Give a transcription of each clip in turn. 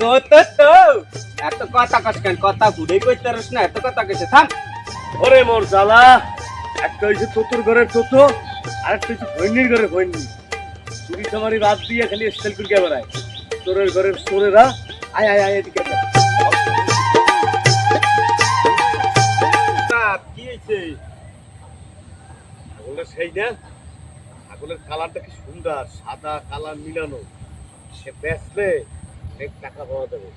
তো তো তো। এত কথা কস কেন? কথা ঘুরে কইতে না এত কথা কইছে থাম। ওরে মোর একটা হইছে চতুর ঘরের চতুর আর একটা হইছে ভৈনির ঘরের ভৈনি। চুরি চামারি বাদ দিয়ে খালি স্টাইল করে বেড়ায়। চোরের ঘরের চোরেরা আয় আয় আয় এদিকে কি ছাগলের সেই না? ছাগলের কালারটা কি সুন্দর সাদা কালার মিলানো। সে বেচলে অনেক টাকা পাওয়া যাবে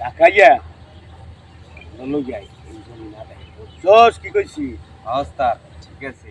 টাকাইয়া ভালো যাই জস কি কইছি অবস্থা ঠিক আছে।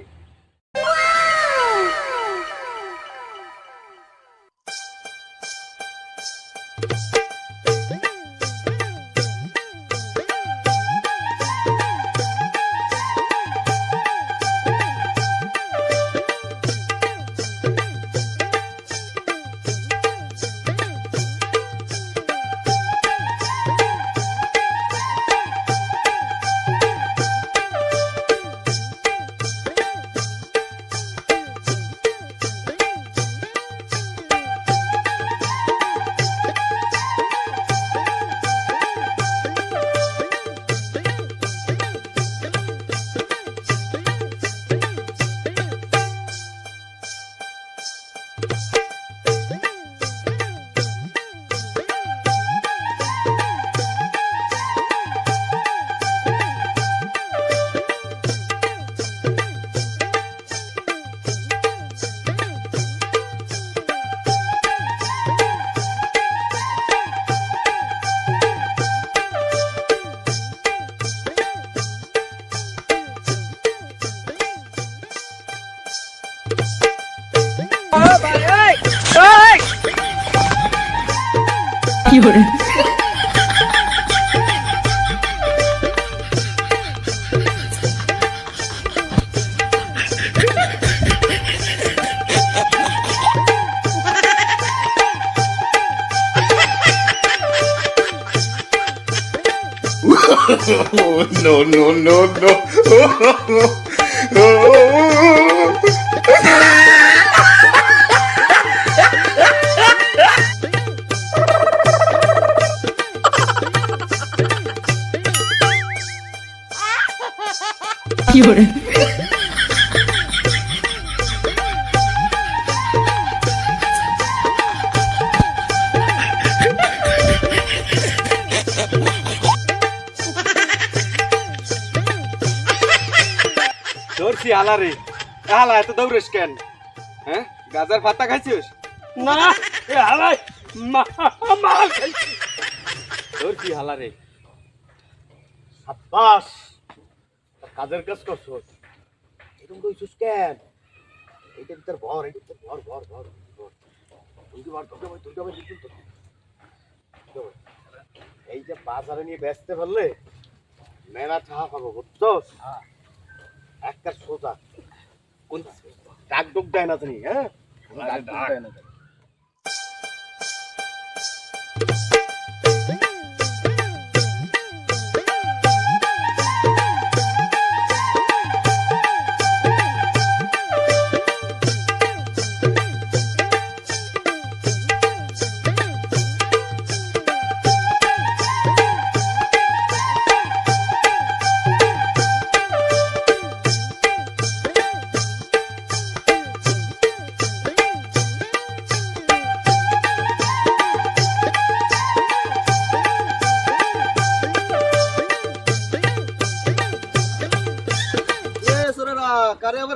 no, no, no, no. Oh, oh, oh. You হালা রে হালা এত দৌড়িস কেন? হ্যাঁ? গাজার পাতা খাইছিস? না, এ হালাই মাল খাইছি। ধরছি হালা রে সাব্বাস কাজের কাজ করছ? এরকম কইছিস কেন? এইটা ভিতর ভর এইটা ভিতর ভর ভর ভর ভর। তুই ভর তুই ভর তুই ভর দিচ্ছিস তো এই যে বাজারে নিয়ে বেচতে পারলে মেলা টাকা পাবো বুঝছস? একটা সোজা। কোন ডাক ডুক দেয় না তুমি হ্যাঁ? ডাক দেয় না।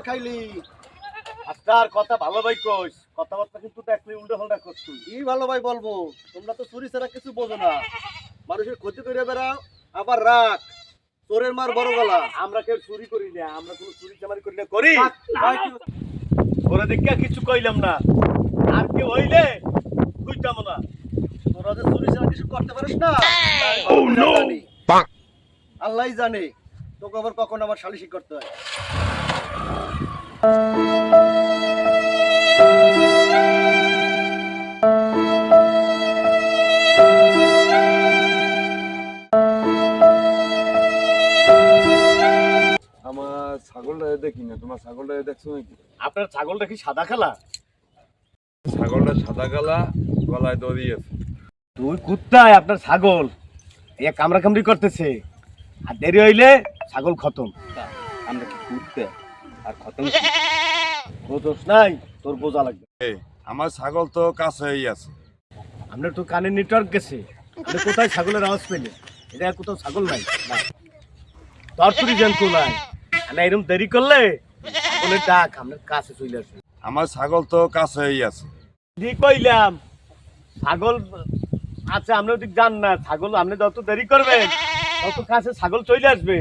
খাইলি। আস্তার কথা ভালো ভাই কইস। কথাবার্তা কিন্তু দেখলি উল্টো করছু কি ভালো ভাই বলব? তোমরা তো চুরি ছাড়া কিছু বোঝো না। মানুষের ক্ষতি করে বেড়াও আবার রাখ চোরের মার বড় গলা। আমরা কেউ চুরি করি না আমরা কোনো চুরি চামারি করি না। করি? তোরা দেখে কিছু কইলাম না। আর কেউ হইলে বুঝতাম না। তোরা যে চুরি ছাড়া কিছু করতে পারিস না জানি। আল্লাহ জানে তোকে আবার কখন আবার সালিশি করতে হয়। আমার ছাগলটা দেখি না তোমার ছাগলটা দেখছ নাকি? আপনার ছাগলটা কি সাদা খেলা ছাগলটা সাদা কালা গলায় দড়ি আছে। তুই কুত্তায় আপনার ছাগল এ কামড়া কামড়ি করতেছে। আর দেরি হইলে ছাগল খতম। আমরা কি করতে আর খতম বোঝোস নাই তোর বোঝা লাগবে। আমার ছাগল তো কাছেই আছে। আপনার তো কানে নেটওয়ার্ক গেছে। আপনি কোথায় ছাগলের আওয়াজ পেলে? এটা কোথাও ছাগল নাই। না তোর তুই জান কোলায় না এরকম দেরি করলে ছাগলের ডাক আপনার কাছে চলে আসবে আমার ছাগল তো কাছেই আছে। ঠিক কইলাম? ছাগল আচ্ছা আপনি ওদিক যান না। ছাগল আপনি যত দেরি করবেন তত কাছে ছাগল চলে আসবে।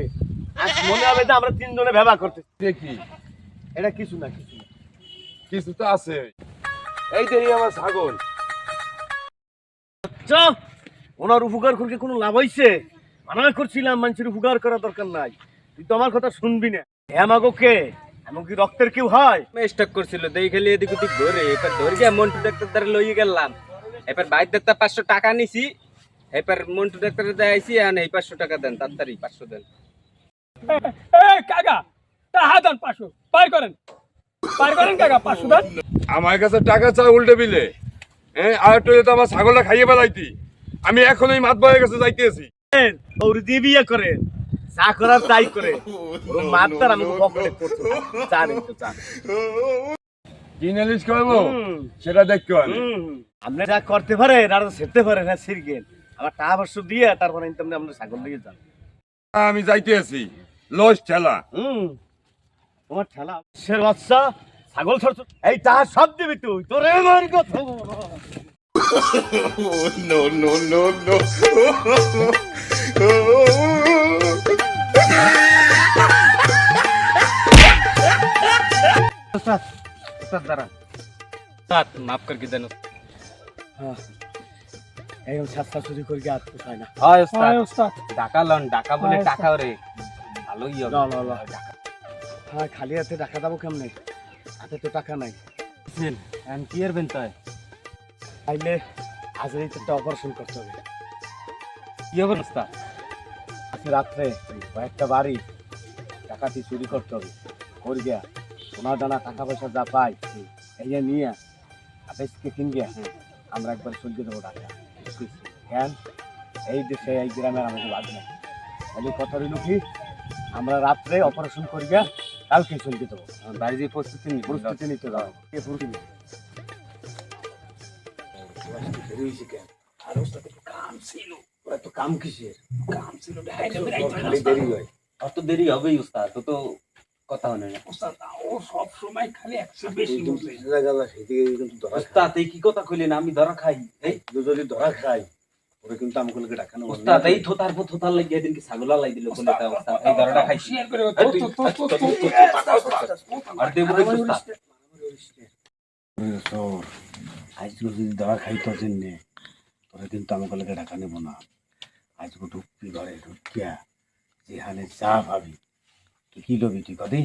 মনে হবে যে আমরা তিনজনে ব্যবহার করতে দেখি এটা কিছু না কিছু না। কিছু তো আছে। এই যে আমার ছাগল। চ ওনার উপকার করতে কোনো লাভ হইছে? মানা করছিলাম মানুষের উপকার করা দরকার নাই। তুই তো আমার কথা শুনবি না। কে এমন কি? রক্তের কেউ হয়? স্টক করছিল দেই খালি এদিক ওদিক ঘুরে এবার ধরে গিয়ে মন্টু ডাক্তার দ্বারা লইয়ে গেলাম। এবার বাইর ডাক্তার পাঁচশো টাকা নিছি। এবার মন্টু ডাক্তার দেয়াইছি আর এই পাঁচশো টাকা দেন তাড়াতাড়ি পাঁচশো দেন। কাকা তা হাতান পাঁচশো। পার করেন। পার করেন কাকা পাঁচশো দেন আমার কাছে টাকা চা উল্টে বিলে হ্যাঁ আর একটু তো আমার ছাগলটা খাইয়ে বেলাইতি আমি এখনই মাত বয়ে গেছে যাইতেছি। ওর দিয়ে বিয়ে করে যা করার তাই করে ওর আমি পকেটে করছি। জানি তো জানি কি নালিশ সেটা দেখতে হবে। আপনি যা করতে পারেন আর সেরতে পারেন হ্যাঁ সিরগেন আবার টাকা বর্ষ দিয়ে তারপরে আমরা ছাগল দিয়ে যান আমি যাইতেছি। লস ঠেলা। হুম তোমার ঠেলা। সে বাচ্চা? ছাগল ছড়ছ এই টাকা সব দিবি তুই। তোরে আমার কথা মাফ করে কি দেন সাতটা চুরি করে আর না। হয় ওস্তাদ। হয় টাকা লন টাকা বলে টাকা ওরে। ভালোই হবে। ল ল হ্যাঁ খালি হাতে টাকা দেবো কেমনে? হাতে তো টাকা নাই। আমি কি করবেন তাই? তাইলে আজ এই একটা অপারেশন করতে হবে। কি হবে ওস্তাদ আজকে রাত্রে কয়েকটা বাড়ি টাকাটি চুরি করতে হবে। করি গিয়া সোনা দানা টাকা পয়সা যা পাই এই নিয়ে আঠাইশকে কিন গিয়া আমরা একবার সহ্য দেবো টাকা কেন এই দেশে এই গ্রামের আমাকে বাদ নেই তাহলে কথা রইল কি? আমরা রাত্রে অপারেশন করি গিয়া কালকে চলতে দেবো বাড়ি যে প্রস্তুতি নিই প্রস্তুতি নিতে দাও নিতে আর কাম ছিল ওরা তো কাম কিসের কাম ছিল খালি দেরি হয়। অত দেরি হবেই ওস্তাদ তো তো কথা হয় না। ওস্তাদ ও সব সময় খালি একশো বেশি বলবে এই কি কথা কইলেন? আমি ধরা খাই। এই? যদি ধরা খাই ওরা কিন্তু আমাকে ডাকানো ওস্তাদ এই থোতার পর থোতার লাগিয়ে দিন কি ছাগলা লাই দিল কোন এটা ওস্তাদ এই ধরাটা খাইছি শেয়ার করে এই তুই- আর দেবো কই ওস্তাদ আজকে যদি ধরা খাইতো জেনে তোরা কিন্তু আমাকে ডাকা নেব না আজকে ঢুকবি ঘরে ঢুকিয়া যেখানে চা পাবি তুই কি লবি তুই কদি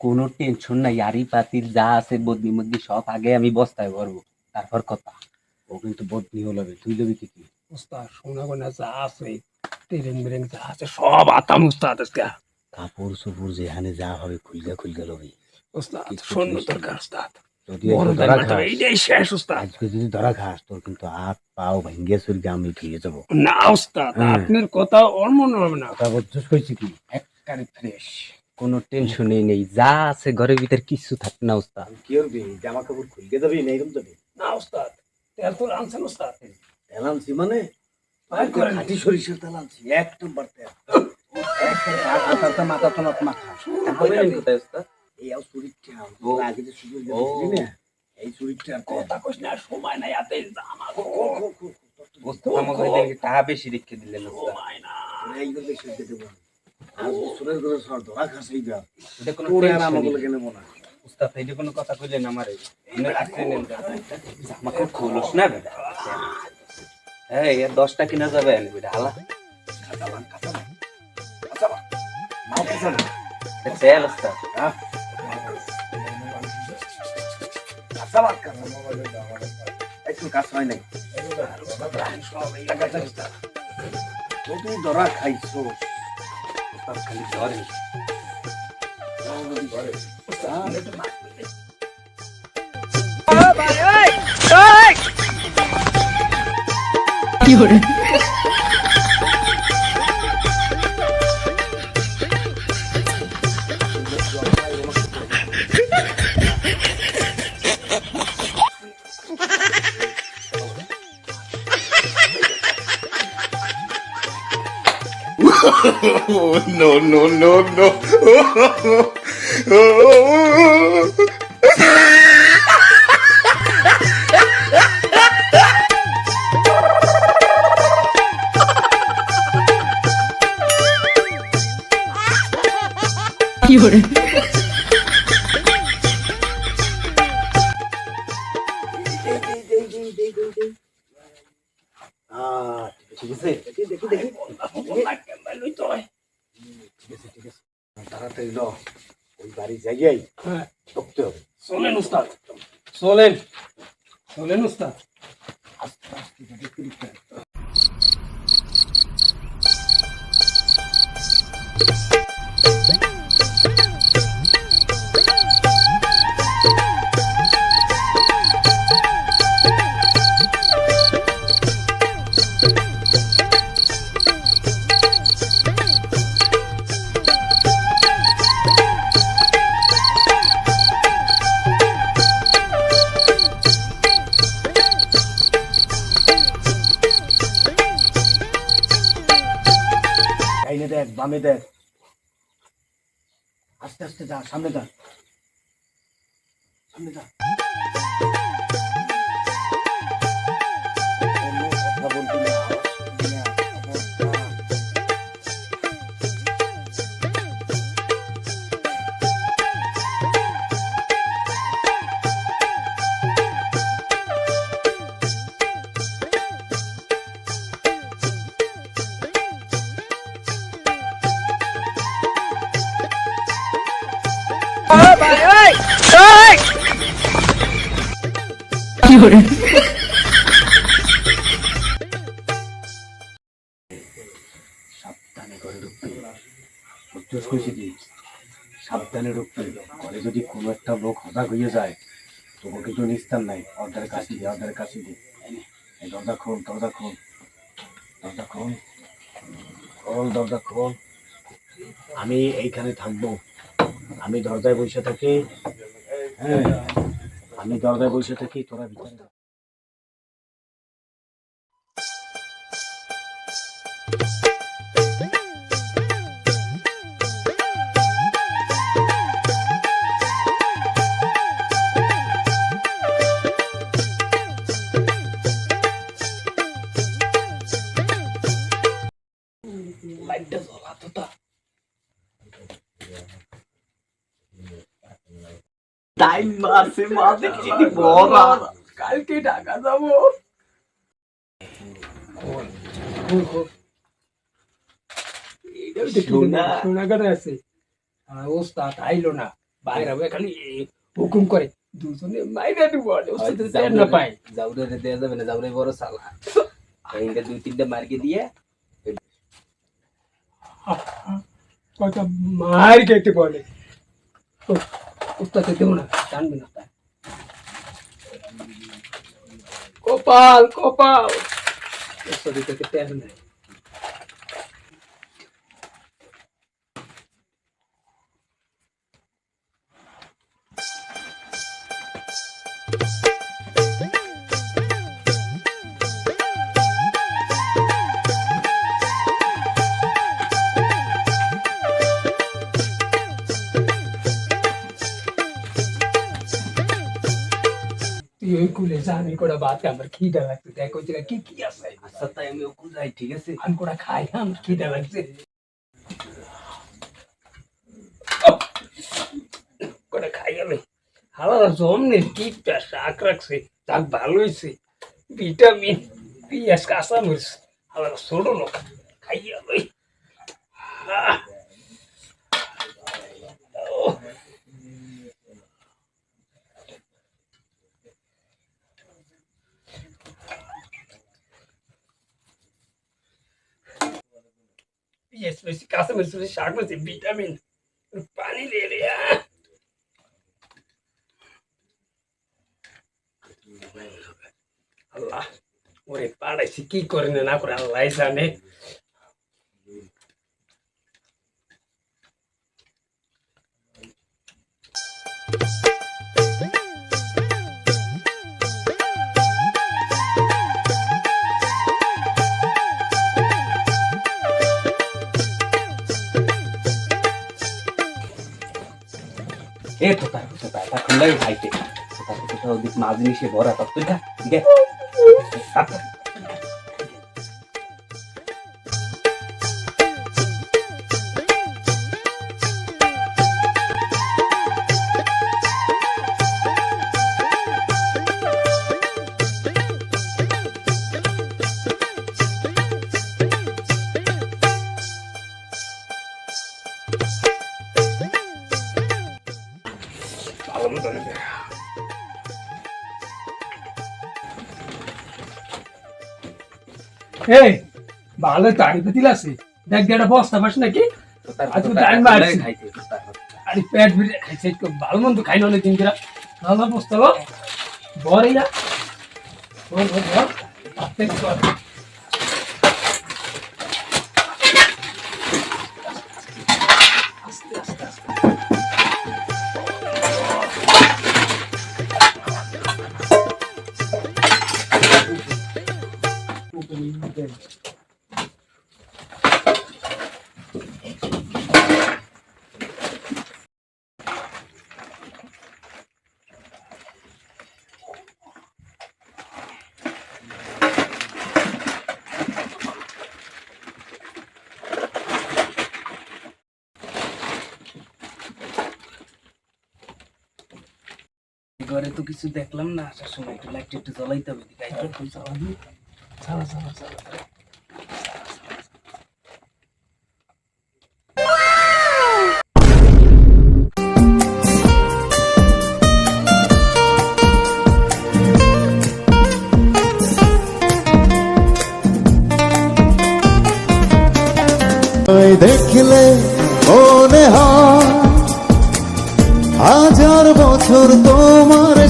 কোনো টেনশন নাই আরি পাতির যা আছে বদনি মদ্দি সব আগে আমি বস্তায় ভরবো তারপর কথা ও কিন্তু বদনিও লবে তুই লবি কি সোনা গোনা যা আছে তেরেং মেরেং যা আছে সব আতাম ওস্তাদ আজকে। কাপড় চোপড় যেখানে যা হবে খুলগা খুলগা লবি। দরকার হ্যাঁ। আপনার কথা ওর মনে হবে না। কথা বলছিস কি? একবারে ফ্রেশ। কোনো টেনশনই নেই যা আছে ঘরের ভিতর কিছু থাকবে না ওস্তাদ কি করবি? জামা কাপড় খুলকে যাবি না এরকম যাবি? না ওস্তাদ তেল তো আনছেন ওস্তাদ তেল আনছি মানে খাঁটি সরিষার তেল আনছি এক নম্বর তেল। মাথা মাথা মাথা বললেন কোথায় ওস্তাদ? এই আও আগে যে সুযোগ না? এই চুরিটা কথা কইস না সময় নাই হাতে আমার ওস্তাদ আমাকে দেখে টাকা বেশি রেখে দিলেন সময় নাই। এইগুলো বেশি হইতে দেবো না। করে সর ধরা খাসি যা। তোরে আর আমাকে লেগে নেব না। উস্তাদ এইটা কোনো কথা কইলেন আমার? আমাকে খোলস না বেটা। এই এর দশটা কিনা যাবে। বেটা হালা মাও কিছু তেল উস্তাদ আচ্ছা বাদ কর একটু কাজ হয় নাই। টাকা চাইছ না। তো তুই ধরা খাইছো খালি ধরে Oh, no, no, no, no. আহ, ঠিক আছে দেখি দেখি দেখি তাড়াতাড়ি ল ওই বাড়ি হ্যাঁ ঢুকতে হবে চলেন উস্তাদ চলেন চলেন উস্তাদ ডাইনে দেখ বামে দেখ। আস্তে আস্তে যা সামনে যা। সাবধানে ঘরে ঢুকতে বুঝতেছ কইছি কি? সাবধানে ঢুকতে ঘরে যদি কোনো একটা লোক হঠাৎ হয়ে যায় তোকে কিন্তু নিস্তার নাই। অর্ডার কাশি দে অর্ডার কাশি দে। এই দরজা খোল দরজা খোল। দরজা খোল খোল, দরজা খোল। আমি এইখানে থাকব। আমি দরজায় বসে থাকি। হ্যাঁ। আমি দরজায় বসে থাকি তোরা ভিতরে যা। টাইম মারছে মারছে কি যদি কালকে ঢাকা যাব শোনা। সোনাগারে আছে। ওস্তাদ আইলো না। বাইরে হবে খালি হুকুম করে। দুজনে মাইরে দিব ওস্তাদ না পায়। জাউরে দেয়া যাবে না জাউরে বড় সালা এইটা দুই তিনটা মার্কে দিয়ে কত মার খেতে বলে। উস্তাদ দেবো না জানবে না তাই। কপাল কপাল। উস্তাদ থেকে তেল নেই। জানি কোটা ভাত খাই, আমার খিদা লাগছে ওই জায়গায় কি কি আছে আচ্ছা তাই আমি ওখানে যাই ঠিক আছে আমি কোটা খাই আমার খিদা লাগছে কোটা খাই আমি হালার জমনে টিপটা শাক রাখছে যাক ভালো হয়েছে ভিটামিন পিঁয়াজ কাঁচা মরিচ হালার ছোট লোক খাই আমি পিঁয়াজ লইছি কাঁচা মরিচ লইছি শাক লইছি ভিটামিন পানি দিয়ে আহ। আল্লাহ ওরে পাড়াইছি কি করে না করে আল্লাহ জানে এ তো তার তো তার তা খুললাই খাইতে তো তার তো ওদিক মাছ জিনিসে ভরা তত এই ভালো তাড়ি পাতিল আছে। দেখ একটা বস্তা পাস নাকি? তো তার আজ তো তো তার time খুললাই মারছি। আরে পেট ভিড়ে খাইছে ভালো মন্দ খাইলো অনেক দিন কিরা ভালো বস্তা লো বর ইয়া। বর বর বর কিছু দেখলাম না, আসার সময় একটু লাইট একটু জ্বলাইতে হবে। তুই দি চালা চালা চালা দেখলে মনে হয় হাজার বছর তোমার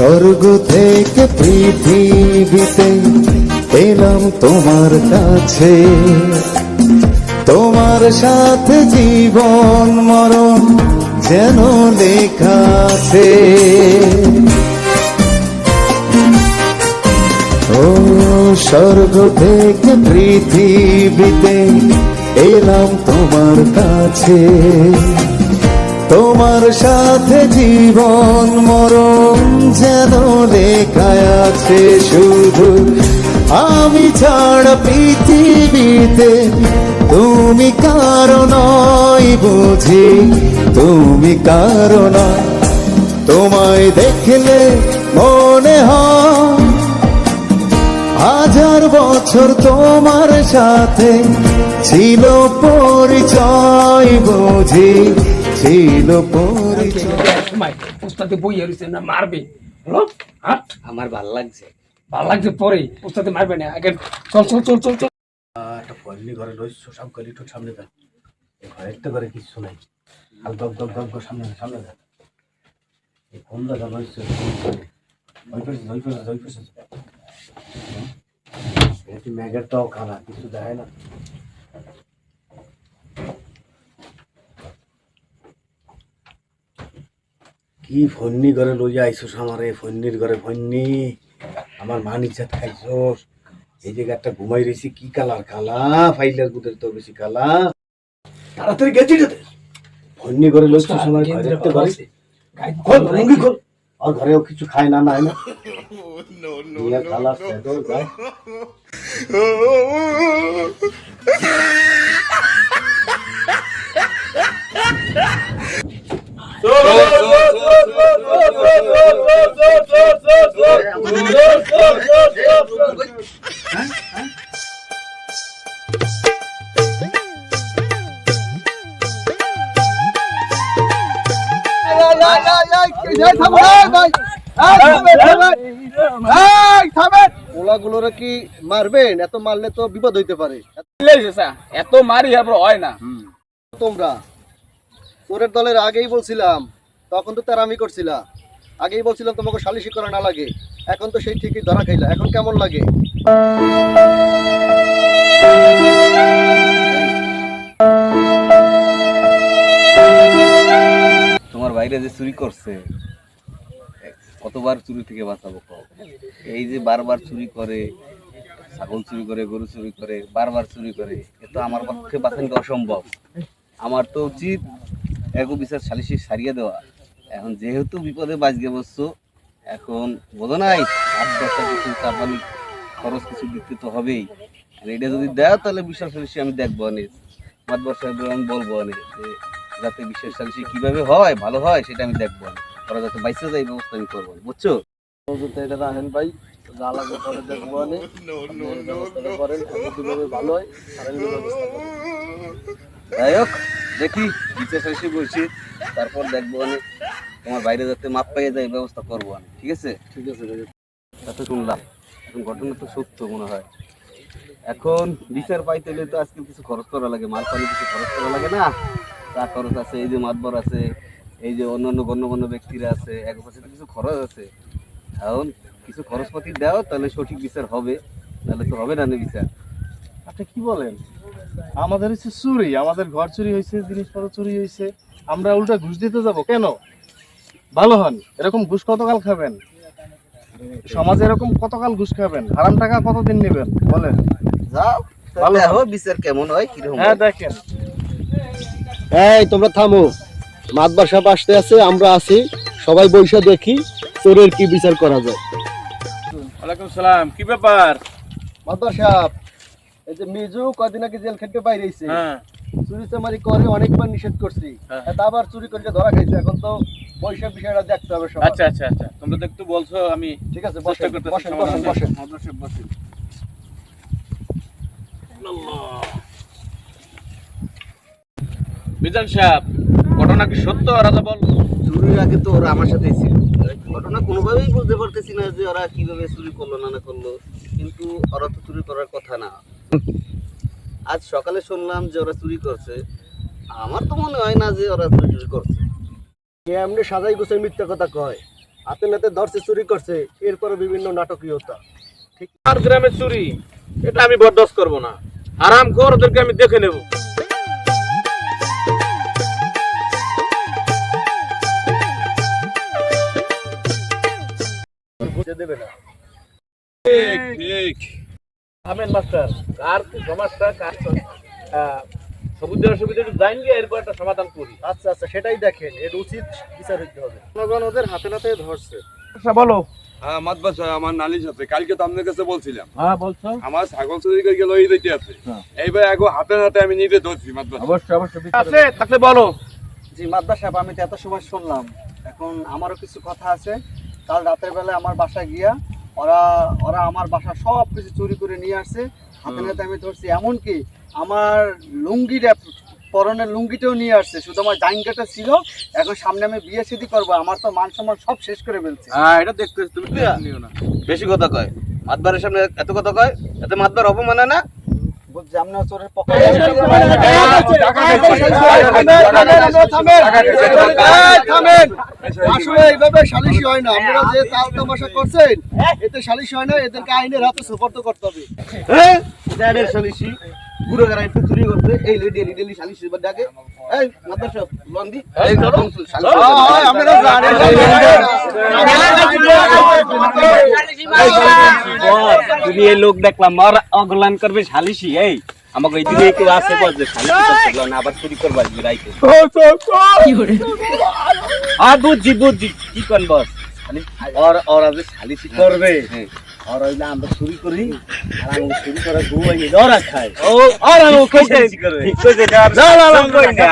স্বর্গ থেকে পৃথিবীতে এলাম তোমার কাছে। তোমার সাথে জীবন মরণ যেন লেখা আছে। ও স্বর্গ থেকে পৃথিবীতে এলাম তোমার কাছে। তোমার সাথে জীবন মরণ যেন লেখায় আছে শুধু। আমি ছাড়া পৃথিবীতে তুমি কারণ বুঝি, তুমি কারণ তোমায় দেখলে মনে হয় হাজার বছর তোমার সাথে ছিল পরিচয় বুঝি। ছিল পরিচয় বইয়া রয়েছে না মারবে হাট আমার ভালো লাগছে ভালো লাগছে পরে উস্তাদে মারবে না আগে চল চল চল চল চল একটা ফলনি ঘরে রয়েছে সব করে একটু সামনে দেন ঘরের তো ঘরে কিছু নাই হাল গপ গপ গপ গপ সামনে সামনে দেন এই ফোন দাদা রয়েছে ওই পেছে ওই পেছে ওই পেছে এটি ম্যাগের তাও খানা কিছু দেখায় না কি ফন্নি ঘরে লইয়া আইসোস আমারে ফন্নির ঘরে ফন্নি। আমার মান ইচ্ছাত খাইছোস এই জায়গা একটা ঘুমাই রয়েছি কি কালার? কালা ফাইলার গুদের তো বেশি কালা। তাড়াতাড়ি গেছি রে ফন্নি ঘরে লইছো সময় ঘরে আছে। গায়ে খোল লুঙ্গি খোল। আর ঘরেও কিছু খায় না না। না no, no, ওলাগুলোরে কি মারবেন? এত মারলে তো বিপদ হইতে পারে। এত মারি হয় না। তোমরা চোরের দলের আগেই বলছিলাম তখন তো তারামি করছিলা। আগেই বলছিলাম তোমাকে সালিশি করা না লাগে। এখন তো সেই ঠিকই ধরা খাইলা। এখন কেমন লাগে? তোমার বাইরে যে চুরি করছে কতবার চুরি থেকে বাঁচাবো? এই যে বারবার চুরি করে, ছাগল চুরি করে, গরু চুরি করে, বারবার চুরি করে, এ তো আমার পক্ষে বাঁচানো অসম্ভব। আমার তো উচিত এগো বিচার সালিশি সারিয়ে দেওয়া। এখন যেহেতু বিপদে বাঁচকে বসছো এখন বোঝো নাই আট দশটা কিছু চাপানি খরচ কিছু দিতে তো হবেই। আর এটা যদি দেয় তাহলে বিশ্বাস সালিশি আমি দেখব অনেক। মাতবর সাহেব আমি বলব অনেক যে যাতে বিশ্বাস সালিশি কীভাবে হয় ভালো হয় সেটা আমি দেখব অনেক। ওরা যাতে বাইসে যায় এই ব্যবস্থা আমি করব বুঝছ? এটা রাখেন ভাই পরে দেখব অনেক. করেন ভালো হয়। যাই হোক দেখি বিচার সালিশি বলছি তারপর দেখব আমি তোমার বাইরে যাতে মাপ পাইয়ে যায় ব্যবস্থা করব আমি ঠিক আছে? ঠিক আছে তাতে শুনলাম। এখন ঘটনা তো সত্য মনে হয়। এখন বিচার পাইতে হলে তো আজকে কিছু খরচ করা লাগে মাল পানি কিছু খরচ করা লাগে না? তা খরচ আছে এই যে মাতবর আছে এই যে অন্যান্য গণ্যমান্য ব্যক্তিরা আছে এক পাশে তো কিছু খরচ আছে। এখন কিছু খরচপাতি দাও তাহলে সঠিক বিচার হবে তাহলে তো হবে না না বিচার। আপনি কি বলেন? আমাদের হচ্ছে চুরি আমাদের ঘর চুরি হয়েছে জিনিসপত্র চুরি হয়েছে। আমরা উল্টা ঘুষ দিতে যাব কেন? ভালো হন এরকম ঘুষ কতকাল খাবেন? সমাজে এরকম কতকাল ঘুষ খাবেন? হারাম টাকা কতদিন নেবেন? বলেন। যাও ভালো ভালো বিচার কেমন হয় কীরকম হ্যাঁ। দেখেন। এই তোমরা থামো। মাতবার সাহেব আসতে আছে আমরা আছি। সবাই বৈশা দেখি চোরের কি বিচার করা যায়। ওয়ালাইকুম সালাম কি ব্যাপার? মাতবার সাহেব এই যে মিজু কদিন আগে জেল খেটে বাইরে হ্যাঁ। চুরি চামারি করে অনেকবার নিষেধ করছি। হ্যাঁ। তা আবার চুরি করে ধরা খাইছে। এখন তো পয়সা বিষয়টা দেখতে হবে আচ্ছা আচ্ছা আচ্ছা। তোমরা তো একটু বলছো আমি ঠিক আছে চেষ্টা বসেন করতেছি বসেন বসেন বসেন। বসেন বসেন। সাহেব ঘটনা কি সত্য রাজা বল? চুরির আগে তো ওরা আমার সাথেই ছিল। ঘটনা কোনোভাবেই বুঝতে পারতেছি না যে ওরা কীভাবে চুরি করল না না করল। কিন্তু ওরা তো চুরি করার কথা না। আজ সকালে শুনলাম যে ওরা চুরি করছে। আমার তো মনে হয় না যে ওরা চুরি করছে। এমনি সাজাই গোছের মিথ্যা কথা কয়। হাতে নাতে ধরছে চুরি করছে। এরপরে বিভিন্ন নাটকীয়তা। ঠিক আর গ্রামে চুরি। এটা আমি বরদাস্ত করব না। আরাম কর ওদেরকে আমি দেখে নেব। দেবে না। ঠিক ঠিক। Amen master. কার কি সমস্যা? কার অসুবিধা একটু গিয়ে এরপর একটা সমাধান করি। আচ্ছা আচ্ছা সেটাই দেখেন এর উচিত বিচার হইতে হবে। জনগণ ওদের হাতে নাতে ধরছে। আচ্ছা বলো। হ্যাঁ মাতবা সাহেব আমার নালিশ আছে। কালকে তো আপনার কাছে বলছিলাম। হ্যাঁ বলছো। আমার ছাগল চুরি করে গেল এই দিতে আছে। এইবার হাতে হাতে আমি নিজে ধরছি মাতবা অবশ্যই অবশ্যই আছে থাকলে বলো। জি মাদ্দা সাহেব আমি তো এত সময় শুনলাম। এখন আমারও কিছু কথা আছে। কাল রাতের বেলা আমার বাসায় গিয়া ওরা ওরা আমার বাসা সব কিছু চুরি করে নিয়ে আসছে। হাতে নাতে আমি ধরছি। এমনকি আমার লুঙ্গিটা পরনের লুঙ্গিটাও নিয়ে আসছে। শুধু আমার জাইঙ্গাটা ছিল এখন সামনে আমি বিয়ে শাদী করব। আমার তো মান সম্মান সব শেষ করে ফেলছে। হ্যাঁ এটা দেখতে তুমি নিও না। বেশি কথা কয়। মাতবারের সামনে এত কথা কয়? এত মাতবার অপমান হয় না? বলছি আপনার থামেন আসলে এইভাবে সালিশি হয় না আপনারা যে তাল তামাশা করছেন এতে সালিশি হয় না এদেরকে আইনের হাতে সুপর্দ করতে হবে হ্যাঁ সালিশি পুরো গাড়ি একটু চুরি করতে এই লেডি ডেলি সালিশি এবার ডাকে এই মাতবার সব লন্দি এই ধরো হয়, আপনারা জানেন। তুমি এই লোক দেখলাম আর অগলান করবে শালিশি এই আমাকে এই দিকে কেউ আসে বলছে শালিশি না আবার চুরি করবা রাইতে। আর বুঝছি বুঝছি কি কন বস? আর আর আজ শালিশি করবে। আর ওই আমরা চুরি করি আর আমরা চুরি করে গু দরা খায়। ও আর আমি কইতে ঠিক কইতে যা লা লা কইতে